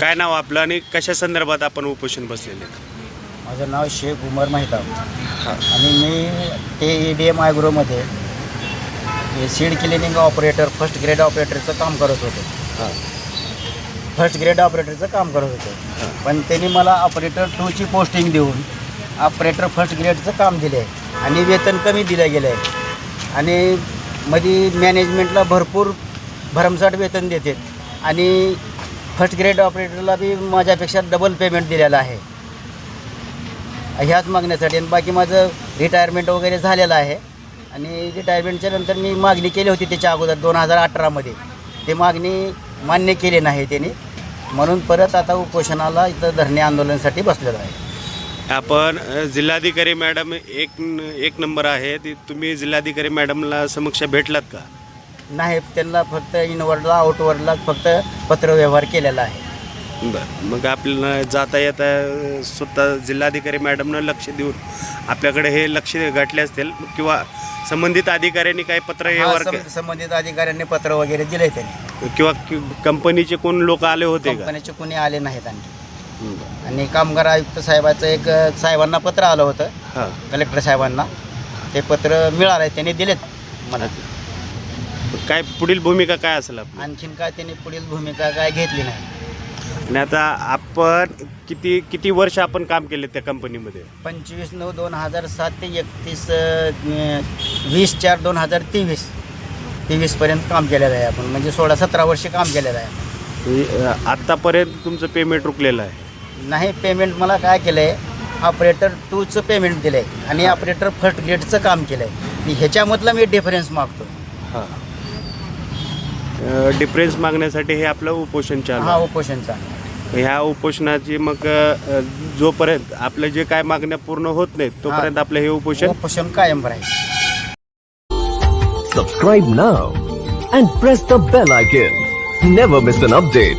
नाव आपलं आणि कशा संदर्भात आपण उपोषण बसलेले आहेत? माझं नाव शेख उमर मेहता. हा. आणि मी ते E D M आयग्रोमध्ये seed cleaning operator first grade ऑपरेटरचं काम करत होतो. हा. फर्स्ट ग्रेड ऑपरेटरचं काम करत होतो. पण त्यांनी मला ऑपरेटर टूची पोस्टिंग देऊन ऑपरेटर फर्स्ट ग्रेडचं काम दिले आहे आणि वेतन कमी दिलं गेलं आहे आणि मध्ये मॅनेजमेंटला भरपूर भरमसाठ वेतन देते आणि फर्स्ट ग्रेड ऑपरेटरला बी माझ्यापेक्षा डबल पेमेंट दिलेलं आहे. ह्याच मागण्यासाठी आणि बाकी माझं रिटायरमेंट वगैरे झालेलं आहे. आणि रिटायरमेंटच्या नंतर मी मागणी केली होती त्याच्या अगोदर दोन हजार अठरामध्ये ते मागणी मान्य केली नाही त्यांनी. म्हणून परत आता उपोषणाला इथं धरणे आंदोलनासाठी बसलेलो आहे. आपण जिल्हाधिकारी मॅडम एक न- एक नंबर आहे. ती तुम्ही जिल्हाधिकारी मॅडमला समक्ष भेटलात का? नाही त्यांना फक्त इनवर्डला आउटवर्डला फक्त पत्रव्यवहार केलेला आहे. बरं. मग आपल्याला जाता येता स्वतः जिल्हाधिकारी मॅडमनं लक्ष देऊन आपल्याकडे हे लक्ष गाठले असतील किंवा संबंधित अधिकाऱ्यांनी काही पत्र हा, व्यवहार सं- संबंधित अधिकाऱ्यांनी पत्र वगैरे दिले त्यांनी. के- किंवा कि- कंपनीचे कोण लोक आले होते का? कंपनीचे कोणी आले नाहीत आणखी. बरं. आणि कामगार आयुक्त साहेबाचं एक अ, साहेबांना पत्र आलं होतं. हां. कलेक्टर साहेबांना. ते पत्र मिळालं त्यांनी दिलेत. मला. काय पुढील भूमिका काय असेल आपली? आणखीन काय त्यांनी पुढील भूमिका काय घेतली नाही. आणि आता आपण किती किती वर्ष आपण काम केले त्या कंपनीमध्ये? पंचवीस नऊ दोन हजार सात ते एकतीस वीस चार दोन हजार तेवीस. तेवीसपर्यंत काम केलेलं आहे आपण. म्हणजे सोळा सतरा वर्ष काम केलेलं आहे. अ, आत्तापर्यंत तुमचं पेमेंट रुकलेलं आहे. नाही पेमेंट मला काय केलं आहे ऑपरेटर टूचं पेमेंट दिलं आहे आणि ऑपरेटर फर्स्ट ग्रेडचं काम केलं आहे ह्याच्यामधला मी डिफरन्स मागतो हां. डिफरन्स मागण्यासाठी हे आपलं उपोषण चालू हा आहे. उपोषणचा ह्या उपोषणाची मग अ, जोपर्यंत आपल्या जे काय मागण्या पूर्ण होत नाहीत तोपर्यंत आपलं हे उपोषण उपोषण कायम राहील Subscribe now and press the bell icon. Never miss an update.